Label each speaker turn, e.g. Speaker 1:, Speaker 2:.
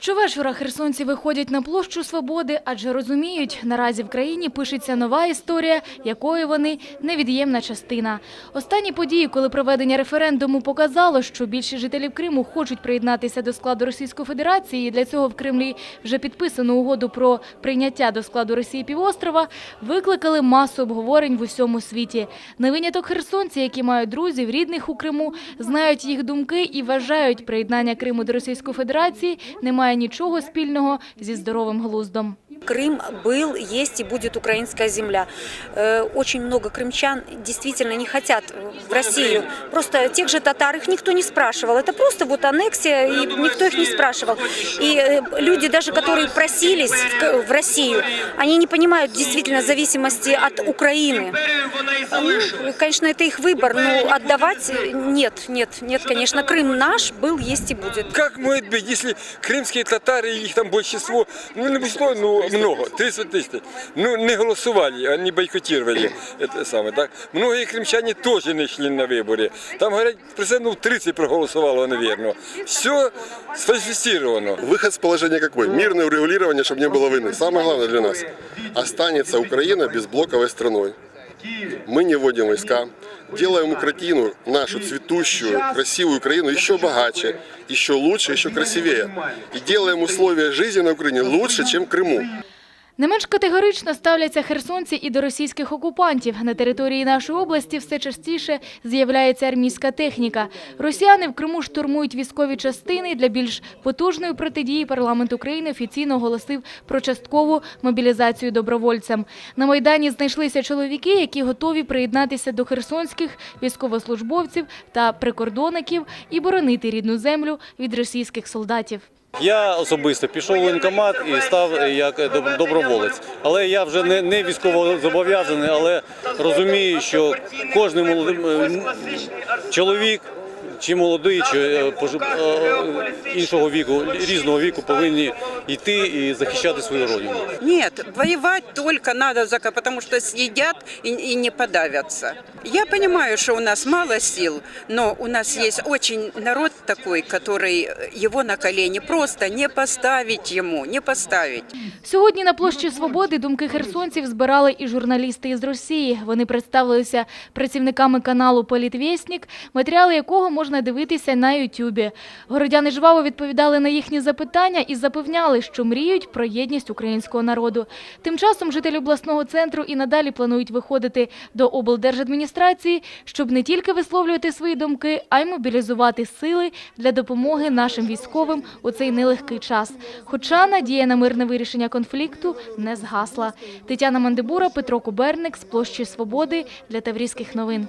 Speaker 1: Щовечора херсонці виходять на площу Свободи, адже розуміють, наразі в країні пишеться нова історія, якої вони невід'ємна частина. Останні події, коли проведення референдуму показало, що більшість жителів Криму хочуть приєднатися до складу Російської Федерації, і для цього в Кремлі вже підписано угоду про прийняття до складу Росії півострова, викликали масу обговорень в усьому світі. На виняток херсонці, які мають друзів, рідних у Криму, знають їх думки і вважають, приєднання Криму до Російської Федерації не має нічого спільного зі здоровим глуздом.
Speaker 2: Крым был, есть и будет украинская земля. Э, Очень много крымчан действительно не хотят в Россию. Просто тех же татар их никто не спрашивал. Это просто вот аннексия, и никто их не спрашивал. И э, люди, даже которые просились в К- в Россию, они не понимают действительно зависимости от Украины. Ну, конечно, это их выбор, но отдавать нет, нет, нет, конечно. Крым наш был, есть и будет.
Speaker 3: Как может быть, если крымские татары, их там большинство, ну не большинство, ну много, 30 тысяч, ну не голосовали, они бойкотировали это самое, так? Многие крымчане тоже не шли на выборы. Там, говорят, процентов 30 проголосовало, наверное. Все сфальсифицировано.
Speaker 4: Выход с положения какой? Мирное урегулирование, чтобы не было войны. Самое главное для нас. Останется Украина безблоковой страной. Мы не вводим войска. Делаем Украину, нашу цветущую, красивую Украину еще богаче, еще лучше, еще красивее. И делаем условия жизни на Украине лучше, чем в Крыму.
Speaker 1: Не менш категорично ставляться херсонці і до російських окупантів. На території нашої області все частіше з'являється армійська техніка. Росіяни в Криму штурмують військові частини. Для більш потужної протидії парламент України офіційно оголосив про часткову мобілізацію добровольцям. На Майдані знайшлися чоловіки, які готові приєднатися до херсонських військовослужбовців та прикордонників і боронити рідну землю від російських солдатів.
Speaker 5: Я особисто пішов в воєнкомат і став як доброволець. Але я вже не, не військово зобов'язаний, але розумію, що кожен молодий чоловік, чи молодий, чи е, е, іншого віку, різного віку повинні йти і захищати свою родину.
Speaker 6: Нет, воевать только надо, за- потому что съедят и, и не подавятся. Я понимаю, что у нас мало сил, но у нас есть очень народ такой, который его на колени просто не поставить ему, не поставить.
Speaker 1: Сьогодні на площі Свободи думки херсонців збирали і журналісти із Росії. Вони представилися працівниками каналу «Політвєснік», матеріали якого можна дивитися на Ютубі. Городяни жваво відповідали на їхні запитання і запевняли, що мріють про єдність українського народу. Тим часом жителі обласного центру і надалі планують виходити до облдержадміністрації, щоб не тільки висловлювати свої думки, а й мобілізувати сили для допомоги нашим військовим у цей нелегкий час. Хоча надія на мирне вирішення конфлікту не згасла. Тетяна Мандибура, Петро Куберник з площі Свободи для Таврійських новин.